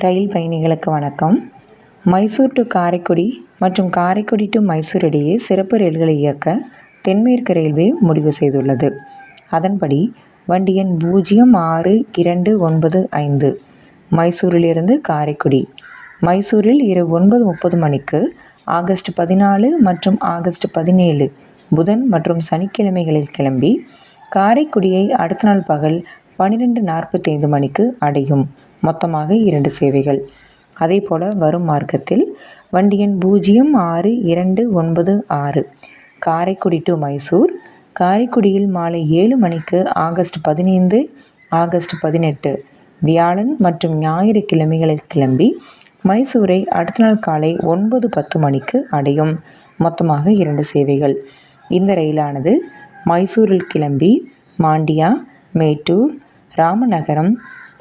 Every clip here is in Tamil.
ரயில் பயணிகளுக்கு வணக்கம். மைசூர் டு காரைக்குடி மற்றும் காரைக்குடி டு மைசூர் இடையே சிறப்பு ரயில்களை இயக்க தென்மேற்கு ரயில்வே முடிவு செய்துள்ளது. அதன்படி வண்டி எண் பூஜ்ஜியம் ஆறு இரண்டு ஒன்பது ஐந்து. மைசூரிலிருந்து காரைக்குடி. மைசூரில் இரவு ஒன்பது முப்பது மணிக்கு ஆகஸ்ட் பதினாலு மற்றும் ஆகஸ்ட் பதினேழு புதன் மற்றும் சனிக்கிழமைகளில் கிளம்பி காரைக்குடியை அடுத்த நாள் பகல் பன்னிரெண்டு நாற்பத்தைந்து மணிக்கு அடையும். மொத்தமாக இரண்டு சேவைகள். அதே போல் வரும் மார்க்கத்தில் வண்டி எண் பூஜ்ஜியம் ஆறு இரண்டு ஒன்பது ஆறு. காரைக்குடி டு மைசூர் காரைக்குடியில் மாலை ஏழு மணிக்கு ஆகஸ்ட் பதினைந்து ஆகஸ்ட் பதினெட்டு. வியாழன் மற்றும் ஞாயிறு கிழமைகளில் கிளம்பி மைசூரை அடுத்த நாள் காலை ஒன்பது பத்து மணிக்கு அடையும். மொத்தமாக இரண்டு சேவைகள். இந்த ரயிலானது மைசூரில் கிளம்பி மாண்டியா மேட்டூர் ராமநகரம்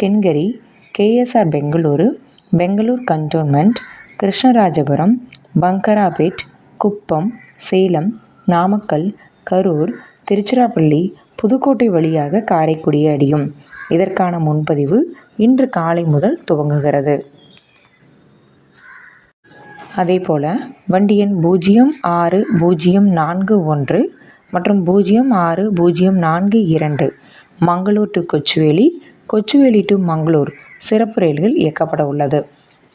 தென்கரி கேஎஸ்ஆர் பெங்களூரு பெங்களூர் கண்டோன்மெண்ட் கிருஷ்ணராஜபுரம் பங்கராபேட் குப்பம் சேலம் நாமக்கல் கரூர் திருச்சிராப்பள்ளி புதுக்கோட்டை வழியாக காரைக்குடியை அடியும். இதற்கான முன்பதிவு இன்று காலை முதல் துவங்குகிறது. அதேபோல் வண்டி எண் பூஜ்ஜியம் ஆறு பூஜ்ஜியம் நான்கு ஒன்று மற்றும் பூஜ்ஜியம் ஆறு பூஜ்ஜியம் நான்கு இரண்டு. மங்களூர் டு கொச்சுவேலி கொச்சுவேலி டு மங்களூர் சிறப்பு ரயில்கள் இயக்கப்பட உள்ளது.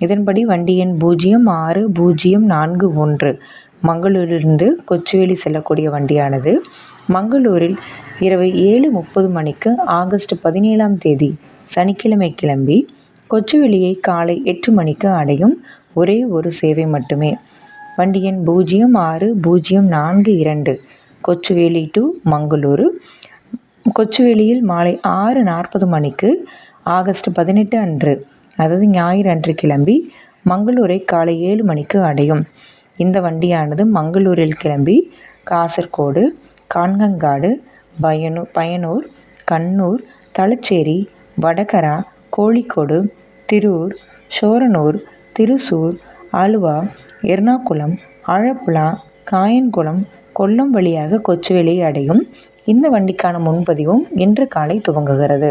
இதன்படி வண்டி எண் பூஜ்ஜியம் ஆறு பூஜ்ஜியம் நான்கு ஒன்று. மங்களூரிலிருந்து கொச்சுவேலி செல்லக்கூடிய வண்டியானது மங்களூரில் இரவு ஏழு முப்பது மணிக்கு ஆகஸ்ட் பதினேழாம் தேதி சனிக்கிழமை கிளம்பி கொச்சுவேலியை காலை எட்டு மணிக்கு அடையும் ஒரே ஒரு சேவை மட்டுமே. வண்டி எண் பூஜ்ஜியம் ஆறு பூஜ்ஜியம் நான்கு இரண்டு. கொச்சுவேலி டு மங்களூரு. கொச்சுவேலியில் மாலை ஆறு நாற்பது மணிக்கு ஆகஸ்ட் பதினெட்டு அன்று அதாவது ஞாயிறு அன்று கிளம்பி மங்களூரை காலை ஏழு மணிக்கு அடையும். இந்த வண்டியானது மங்களூரில் கிளம்பி காசர்கோடு கான்கங்காடு பயனூர் பயனூர் கண்ணூர் தலச்சேரி வடகரா கோழிக்கோடு திருூர் சோரனூர் திருசூர் அலுவா எர்ணாகுளம் ஆழப்புழா காயன்குளம் கொல்லம் வழியாக கொச்சுவேலியை அடையும். இந்த வண்டிக்கான முன்பதிவும் இன்று காலை துவங்குகிறது.